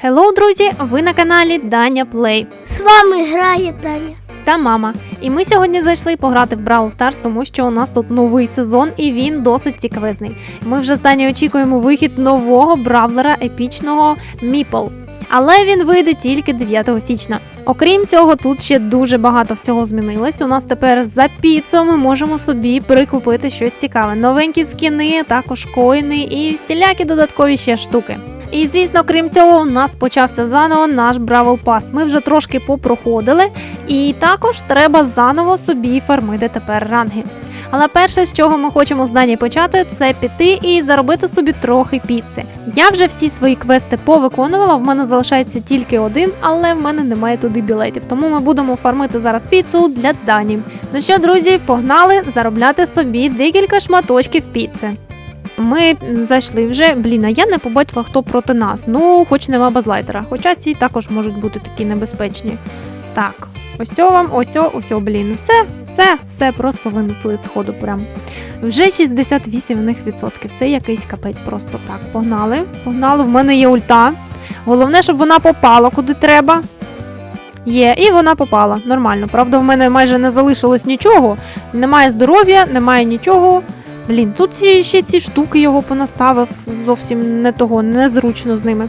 Хеллоу, друзі! Ви на каналі Даня Плей З вами грає Даня та мама. І ми сьогодні зайшли пограти в Brawl Stars, тому що у нас тут новий сезон і він досить цікавизний. Ми вже з Дані очікуємо вихід нового бравлера епічного Міпл. Але він вийде тільки 9 січня. Окрім цього, тут ще дуже багато всього змінилось. У нас тепер за піцу ми можемо собі прикупити щось цікаве. Новенькі скіни, також коїни і всілякі додаткові ще штуки. І звісно, крім цього, у нас почався заново наш Бравл Пас. Ми вже трошки попроходили, і також треба заново собі фармити тепер ранги. Але перше, з чого ми хочемо з Дані почати, це піти і заробити собі трохи піци. Я вже всі свої квести повиконувала. В мене залишається тільки один, але в мене немає туди білетів. Тому ми будемо фармити зараз піцу для Дані. Ну що, друзі, погнали заробляти собі декілька шматочків піци. Ми зайшли вже. Блін, а я не побачила, хто проти нас. Ну, хоч нема базлайтера. Хоча ці також можуть бути такі небезпечні. Так, ось вам, ось цього, ось блін. Все, все, все просто винесли з ходу прям. Вже 68 в них відсотків. Це якийсь капець просто так. Погнали. Погнали, в мене є ульта. Головне, щоб вона попала куди треба. Є, і вона попала. Нормально. Правда, в мене майже не залишилось нічого. Немає здоров'я, немає нічого. Блін, тут ще ці штуки його понаставив зовсім не того, незручно з ними.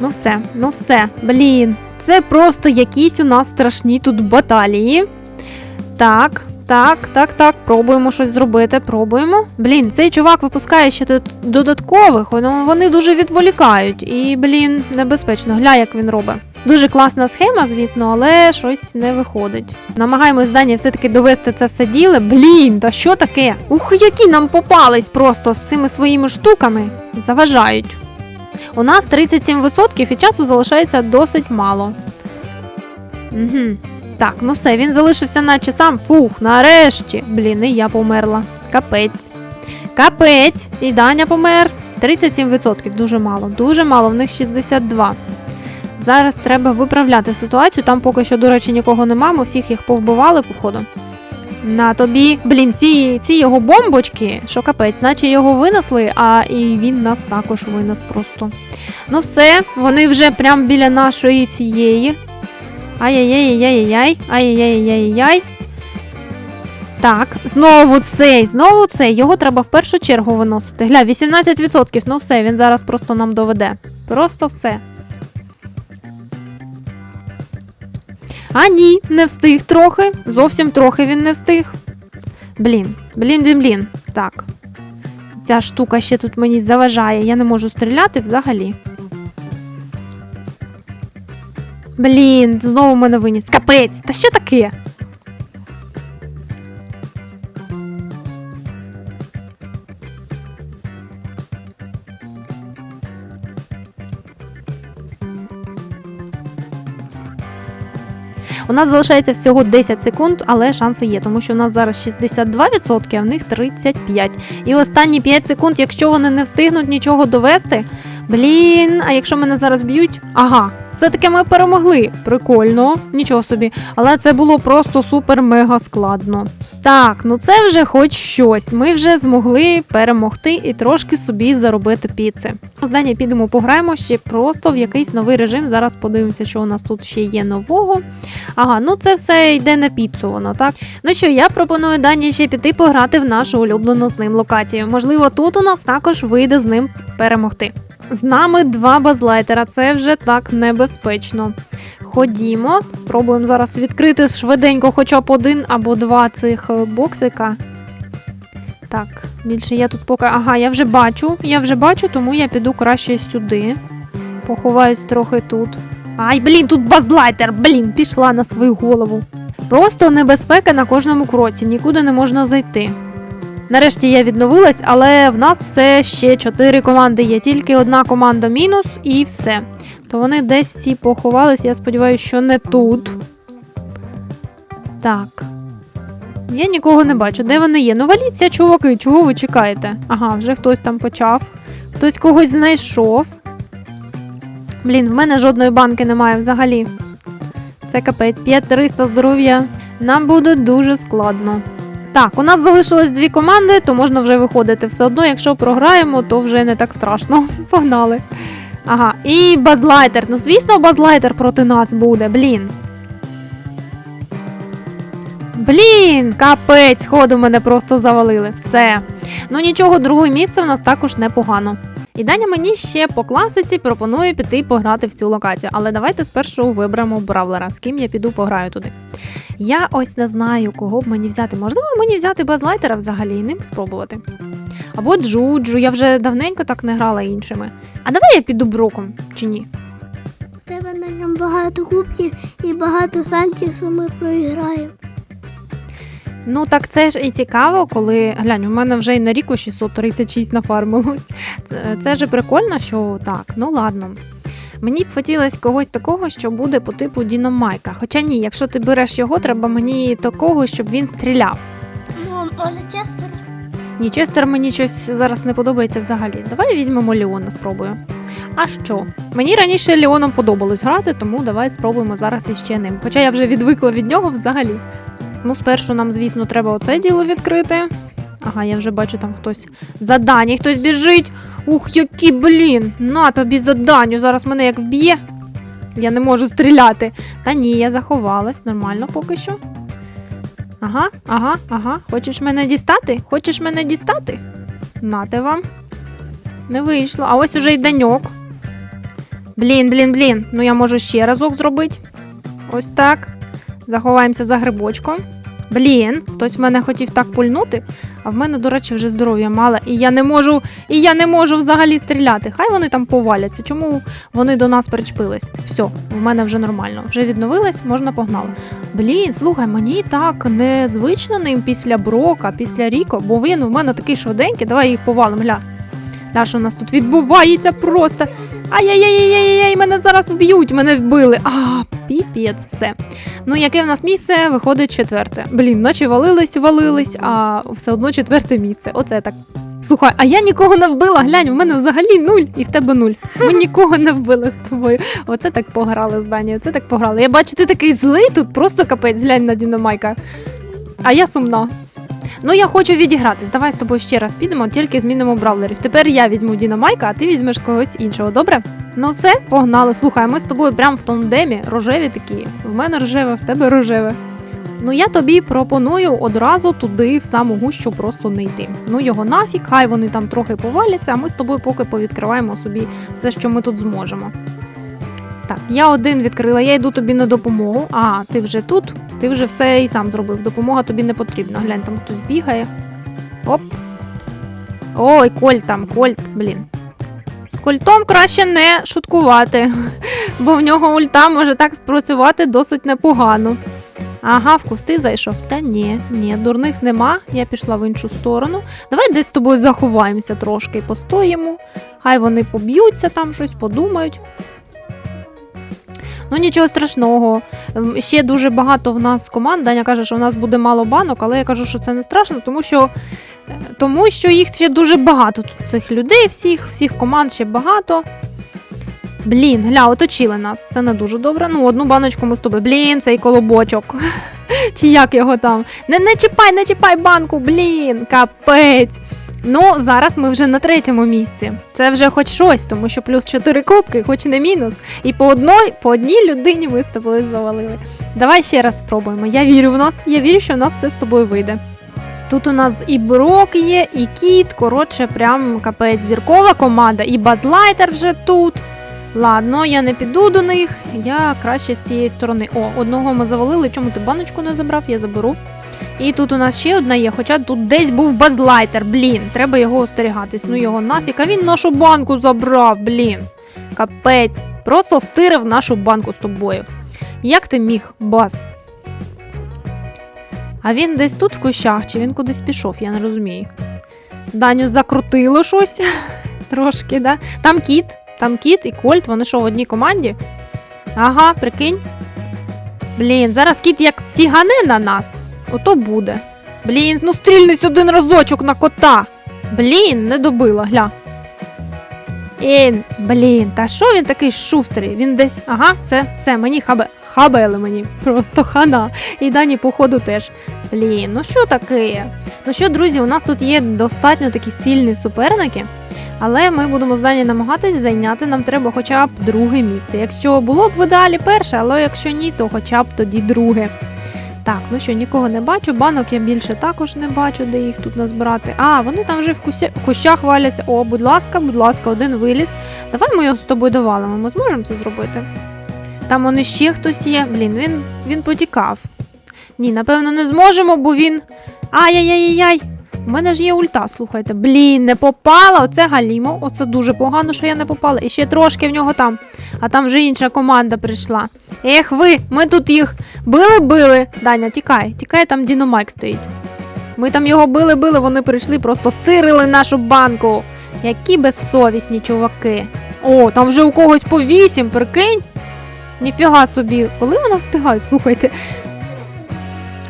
Ну все, ну все, блін. Це просто якісь у нас страшні тут баталії. Так, так, так, так, пробуємо щось зробити, пробуємо. Блін, цей чувак випускає ще дод- додаткових, вони дуже відволікають. І, блін, небезпечно. Гля, як він робить. Дуже класна схема, звісно, але щось не виходить. Намагаємось Дані все-таки довести це все діло. Блін, та що таке? Ух, які нам попались просто з цими своїми штуками. Заважають. У нас 37% і часу залишається досить мало. Угу. Так, ну все, він залишився наче сам. Фух, нарешті. Блін, і я померла. Капець. Капець. І Даня помер. 37%, дуже мало. Дуже мало, в них 62. Зараз треба виправляти ситуацію. Там поки що, до речі, нікого нема, ми всіх їх повбивали, походу. На тобі. Блін, ці, ці його бомбочки, що капець, наче його винесли, а і він нас також винес просто. Ну все, вони вже прям біля нашої цієї. Ай-яй-яй-яй-яй-яй. ай-яй-яй-яй-яй. Так, знову цей, знову цей. Його треба в першу чергу виносити. Гля, 18%. Ну все, він зараз просто нам доведе. Просто все. А ні, не встиг трохи. Зовсім трохи він не встиг. Блін, блін, блін, блін. Так. Ця штука ще тут мені заважає. Я не можу стріляти взагалі. Блін, знову мене виніс. Капець, та що таке? У нас залишається всього 10 секунд, але шанси є, тому що у нас зараз 62%, а в них 35%. І останні 5 секунд, якщо вони не встигнуть нічого довести. Блін, а якщо мене зараз б'ють? Ага, все-таки ми перемогли. Прикольно, нічого собі. Але це було просто супер-мега складно. Так, ну це вже хоч щось. Ми вже змогли перемогти і трошки собі заробити піци. Здання підемо пограємо ще просто в якийсь новий режим. Зараз подивимося, що у нас тут ще є нового. Ага, ну це все йде на піцу, воно так. Ну що, я пропоную Дані ще піти пограти в нашу улюблену з ним локацію. Можливо, тут у нас також вийде з ним перемогти. З нами два базлайтера, це вже так небезпечно. Ходімо, спробуємо зараз відкрити швиденько хоча б один або два цих е, боксика. Так, більше я тут поки. Ага, я вже бачу, я вже бачу, тому я піду краще сюди. Поховаюсь трохи тут. Ай, блін, тут базлайтер, блін, пішла на свою голову. Просто небезпека на кожному кроці, нікуди не можна зайти. Нарешті я відновилась, але в нас все ще чотири команди є. Тільки одна команда мінус і все. То вони десь всі поховались, я сподіваюся, що не тут. Так. Я нікого не бачу. Де вони є? Ну валіться, чуваки, чого ви чекаєте? Ага, вже хтось там почав. Хтось когось знайшов. Блін, в мене жодної банки немає взагалі. Це капець, 5300 здоров'я. Нам буде дуже складно. Так, у нас залишилось дві команди, то можна вже виходити. Все одно, якщо програємо, то вже не так страшно. Погнали. Ага, і базлайтер. Ну, звісно, базлайтер проти нас буде, блін. Блін, капець, ходу мене просто завалили. Все. Ну нічого, друге місце в нас також непогано. І Даня мені ще по класиці пропонує піти пограти в цю локацію. Але давайте спершу виберемо бравлера, з ким я піду пограю туди. Я ось не знаю, кого б мені взяти. Можливо, мені взяти базлайтера взагалі і ним спробувати. Або Джуджу, я вже давненько так не грала іншими. А давай я піду броком, чи ні? У тебе на ньому багато кубків і багато що ми проіграємо. Ну так це ж і цікаво, коли глянь, у мене вже й на ріку 636 нафармилось. Це, це ж прикольно, що так, ну ладно. Мені б хотілося когось такого, що буде по типу Діномайка. Хоча ні, якщо ти береш його, треба мені такого, щоб він стріляв. Ну, може, Честера? Ні, Честер мені щось зараз не подобається взагалі. Давай візьмемо Леона, спробую. А що? Мені раніше Леоном подобалось грати, тому давай спробуємо зараз іще ним. Хоча я вже відвикла від нього взагалі. Ну, спершу нам, звісно, треба оце діло відкрити. Ага, я вже бачу, там хтось задання, хтось біжить. Ух, які, блін! На тобі заданню, зараз мене як вб'є. Я не можу стріляти. Та ні, я заховалась, нормально поки що. Ага, ага, ага. Хочеш мене дістати? Хочеш мене дістати? Нате вам. Не вийшло. А ось уже й даньок. Блін, блін, блін. Ну я можу ще разок зробити. Ось так. Заховаємося за грибочком. Блін, хтось в мене хотів так пульнути, а в мене, до речі, вже здоров'я мало, і я не можу, і я не можу взагалі стріляти. Хай вони там поваляться. Чому вони до нас причепились? Все, в мене вже нормально. Вже відновилась, можна погнали. Блін, слухай, мені так незвично ним після Брока, після Ріко, бо він у мене такий швиденький. Давай їх повалим, гля. Гля, що у нас тут відбувається просто. Ай-яй-яй-яй-яй, мене зараз вб'ють, мене вбили. А, піпець, все. Ну, яке в нас місце? Виходить четверте. Блін, наче валились, валились, а все одно четверте місце. Оце так. Слухай, а я нікого не вбила. Глянь, в мене взагалі нуль і в тебе нуль. Ми нікого не вбили з тобою. Оце так пограли з Дані, оце так пограли. Я бачу, ти такий злий тут, просто капець, глянь на Діномайка. А я сумна. Ну, я хочу відігратись. Давай з тобою ще раз підемо, тільки змінимо бравлерів. Тепер я візьму Діномайка, а ти візьмеш когось іншого, добре? Ну все, погнали. Слухай, ми з тобою прямо в тандемі, рожеві такі. В мене рожеве, в тебе рожеве. Ну я тобі пропоную одразу туди, в саму гущу, просто не йти. Ну його нафіг, хай вони там трохи поваляться, а ми з тобою поки повідкриваємо собі все, що ми тут зможемо. Так, я один відкрила, я йду тобі на допомогу. А, ти вже тут, ти вже все і сам зробив. Допомога тобі не потрібна. Глянь, там хтось бігає. Оп. Ой, Кольт там, Кольт, блін. З кольтом краще не шуткувати, бо в нього ульта може так спрацювати досить непогано. Ага, в кусти зайшов. Та ні, ні, дурних нема. Я пішла в іншу сторону. Давай десь з тобою заховаємося трошки, постоїмо. Хай вони поб'ються там щось, подумають. Ну нічого страшного. Ще дуже багато в нас команд. Даня каже, що у нас буде мало банок, але я кажу, що це не страшно, тому що, е, тому що їх ще дуже багато. Тут цих людей, всіх, всіх команд ще багато. Блін, гля, оточили нас. Це не дуже добре. Ну, одну баночку ми з тобою. Блін, цей колобочок. Чи як його там? Не, не чіпай, не чіпай банку, блін, капець. Ну, зараз ми вже на третьому місці. Це вже хоч щось, тому що плюс 4 кубки, хоч не мінус. І по одній, по одній людині ми з тобою завалили. Давай ще раз спробуємо. Я вірю в нас, я вірю, що в нас все з тобою вийде. Тут у нас і Брок є, і Кіт. Коротше, прям капець зіркова команда, і Базлайтер вже тут. Ладно, я не піду до них, я краще з цієї сторони. О, одного ми завалили. Чому ти баночку не забрав? Я заберу. І тут у нас ще одна є, хоча тут десь був базлайтер, блін, треба його остерігатись. Ну його нафіг, а він нашу банку забрав, блін. Капець. Просто стирив нашу банку з тобою. Як ти міг, баз? А він десь тут в кущах, чи він кудись пішов, я не розумію. Даню закрутило щось. Трошки, да? Там кіт, там кіт і Кольт, вони що в одній команді? Ага, прикинь. Блін, зараз кіт як сігане на нас. Ото буде. Блін, ну стрільнись один разочок на кота. Блін, не добила, гля. Ін, блін, та що він такий шустрий? Він десь. Ага, все, все, мені хабе. Хабели мені. Просто хана. І дані, походу, теж. Блін, ну що таке? Ну що, друзі, у нас тут є достатньо такі сильні суперники. Але ми будемо з Дані намагатись зайняти нам треба хоча б друге місце. Якщо було б в ідеалі перше, але якщо ні, то хоча б тоді друге. Так, ну що, нікого не бачу. Банок я більше також не бачу, де їх тут назбирати. А, вони там вже в кущах валяться. О, будь ласка, будь ласка, один виліз. Давай ми його з тобою довалимо. Ми зможемо це зробити. Там вони ще хтось є. Блін, він, він потікав. Ні, напевно, не зможемо, бо він. Ай-яй-яй-яй. У мене ж є ульта, слухайте. Блін, не попала. Оце галімо. Оце дуже погано, що я не попала. І ще трошки в нього там. А там вже інша команда прийшла. Ех ви, ми тут їх били-били. Даня, тікай, тікай, там Діномайк стоїть. Ми там його били-били, вони прийшли, просто стирили нашу банку. Які безсовісні чуваки. О, там вже у когось по вісім, прикинь. Ніфіга собі. Коли вони встигають, слухайте.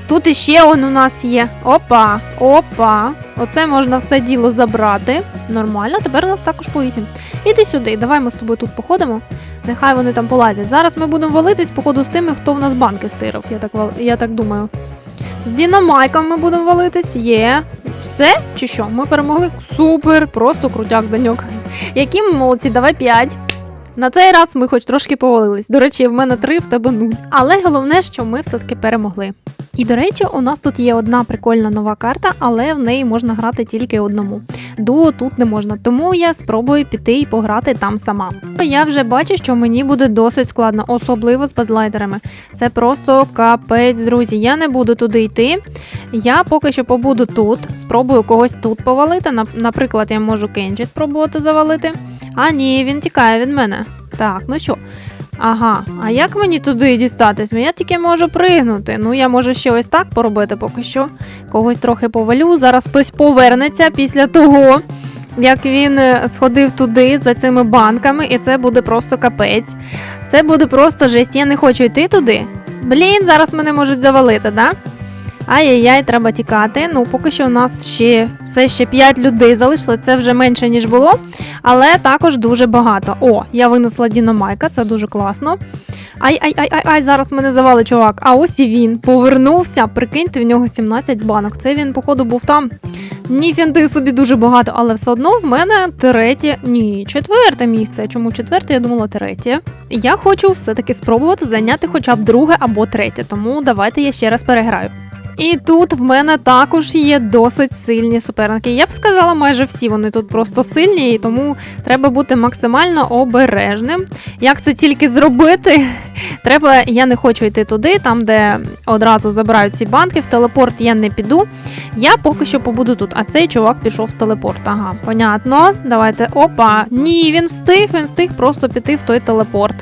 Тут іще он у нас є. Опа, опа. Оце можна все діло забрати. Нормально, тепер у нас також по 8. Іди сюди, давай ми з тобою тут походимо. Нехай вони там полазять. Зараз ми будемо валитись, походу, з тими, хто в нас банки стирив, я так, я так думаю. З Дінамайком ми будемо валитись. Є. Все? Чи що? Ми перемогли? Супер! Просто крутяк, Даньок. Які ми молодці, давай 5. На цей раз ми хоч трошки повалились. До речі, в мене 3, в тебе 0. Але головне, що ми все-таки перемогли. І до речі, у нас тут є одна прикольна нова карта, але в неї можна грати тільки одному. Дуо тут не можна, тому я спробую піти і пограти там сама. Я вже бачу, що мені буде досить складно, особливо з базлайдерами. Це просто капець, друзі. Я не буду туди йти. Я поки що побуду тут, спробую когось тут повалити. Наприклад, я можу Кенджі спробувати завалити. А ні, він тікає від мене. Так, ну що? Ага, а як мені туди дістатись? Я тільки можу пригнути. Ну, я можу ще ось так поробити поки що. Когось трохи повалю. Зараз хтось повернеться після того, як він е, сходив туди за цими банками, і це буде просто капець. Це буде просто жесть. Я не хочу йти туди. Блін, зараз мене можуть завалити, да? Ай-яй-яй, треба тікати. Ну, поки що у нас ще все ще 5 людей залишилось, це вже менше, ніж було, але також дуже багато. О, я винесла Дінамайка, це дуже класно. Ай-ай-ай-ай, зараз мене завали, чувак. А ось і він повернувся. Прикиньте, в нього 17 банок. Це він, походу, був там. Ніфінти собі дуже багато, але все одно в мене третє, ні, четверте місце. Чому четверте? Я думала третє. Я хочу все-таки спробувати зайняти хоча б друге або третє, тому давайте я ще раз переграю. І тут в мене також є досить сильні суперники. Я б сказала, майже всі вони тут просто сильні, і тому треба бути максимально обережним. Як це тільки зробити? Треба, я не хочу йти туди, там, де одразу забирають ці банки. В телепорт я не піду. Я поки що побуду тут. А цей чувак пішов в телепорт. Ага, понятно. Давайте. Опа. Ні, він встиг, він встиг просто піти в той телепорт.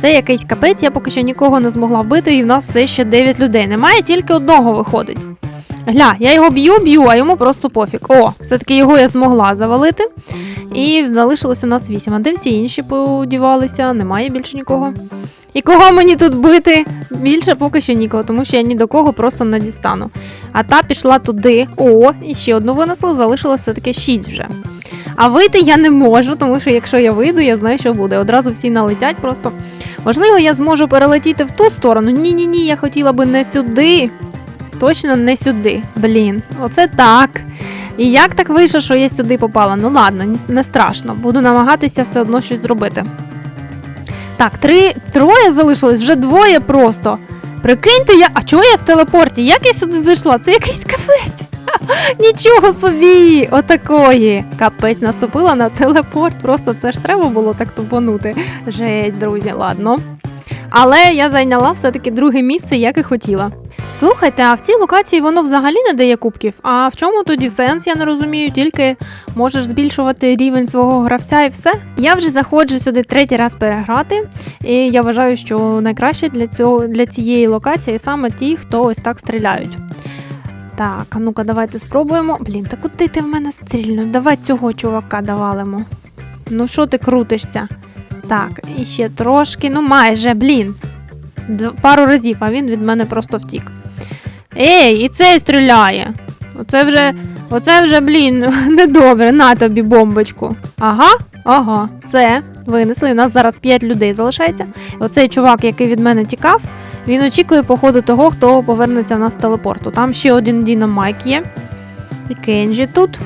Це якийсь капець, я поки що нікого не змогла вбити, і в нас все ще 9 людей. Немає, тільки одного виходить. Гля, я його б'ю, б'ю, а йому просто пофіг. О, все-таки його я змогла завалити. І залишилось у нас 8. А де всі інші подівалися? Немає більше нікого. І кого мені тут бити? Більше поки що нікого, тому що я ні до кого просто не дістану. А та пішла туди. О, і ще одну винесли, залишилось все-таки 6 вже. А вийти я не можу, тому що якщо я вийду, я знаю, що буде. Одразу всі налетять просто. Можливо, я зможу перелетіти в ту сторону. Ні, ні, ні, я хотіла би не сюди. Точно не сюди. Блін, оце так. І як так вийшло, що я сюди попала? Ну ладно, не страшно. Буду намагатися все одно щось зробити. Так, три, троє залишилось, вже двоє просто. Прикиньте, я. А чого я в телепорті? Як я сюди зайшла? Це якийсь капець. Нічого собі! Отакої. Капець наступила на телепорт. Просто це ж треба було так тупонути. Жесть, друзі, ладно. Але я зайняла все-таки друге місце, як і хотіла. Слухайте, а в цій локації воно взагалі не дає кубків. А в чому тоді сенс, я не розумію, тільки можеш збільшувати рівень свого гравця і все. Я вже заходжу сюди третій раз переграти, і я вважаю, що найкраще для цього для цієї локації саме ті, хто ось так стріляють. Так, а ну-ка, давайте спробуємо. Блін, та куди ти в мене стрільнув? Давай цього чувака давалимо. Ну що ти крутишся? Так, і ще трошки, ну майже, блін. Пару разів, а він від мене просто втік. Ей, і цей стріляє. Оце вже, оце вже, блін, недобре. На тобі бомбочку. Ага, ага, це. Винесли. У нас зараз 5 людей залишається. Оцей чувак, який від мене тікав, він очікує походу того, хто повернеться в нас з телепорту. Там ще один Дінамайк є. І Кенджі тут.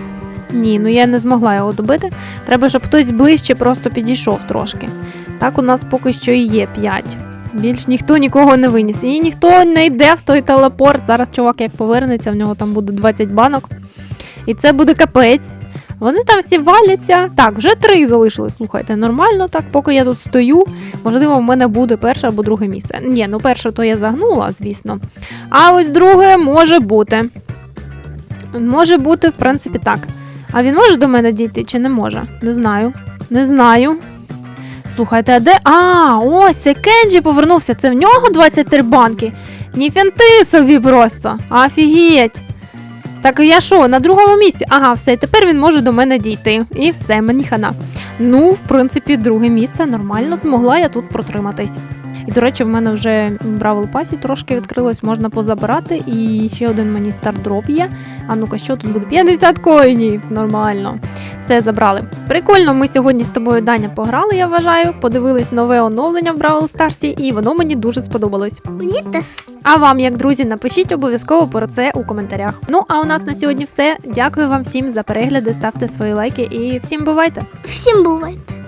Ні, ну я не змогла його добити. Треба, щоб хтось ближче просто підійшов трошки. Так у нас поки що і є 5. Більш ніхто нікого не виніс. І ніхто не йде в той телепорт. Зараз чувак як повернеться, в нього там буде 20 банок. І це буде капець. Вони там всі валяться. Так, вже три залишилось. Слухайте, нормально так, поки я тут стою. Можливо, в мене буде перше або друге місце. Ні, ну перше то я загнула, звісно. А ось друге може бути. Може бути, в принципі, так. А він може до мене дійти чи не може? Не знаю. Не знаю. Слухайте, а де. А, ось це Кенджі повернувся. Це в нього 23 банки. Ніфінти собі просто. Офігеть. Так я що, на другому місці? Ага, все, тепер він може до мене дійти. І все, мені хана. Ну, в принципі, друге місце нормально змогла я тут протриматись. І, до речі, в мене вже Бравл Пасі трошки відкрилось, можна позабирати. І ще один мені стардроп є. А ну-ка, що тут буде? 50 коїнів. Нормально. Все забрали. Прикольно, ми сьогодні з тобою Даня пограли, я вважаю. Подивились нове оновлення в Бравл Старсі, і воно мені дуже сподобалось. Мені теж. А вам, як друзі, напишіть обов'язково про це у коментарях. Ну а у нас на сьогодні все. Дякую вам всім за перегляди, ставте свої лайки і всім бувайте! Всім бувайте.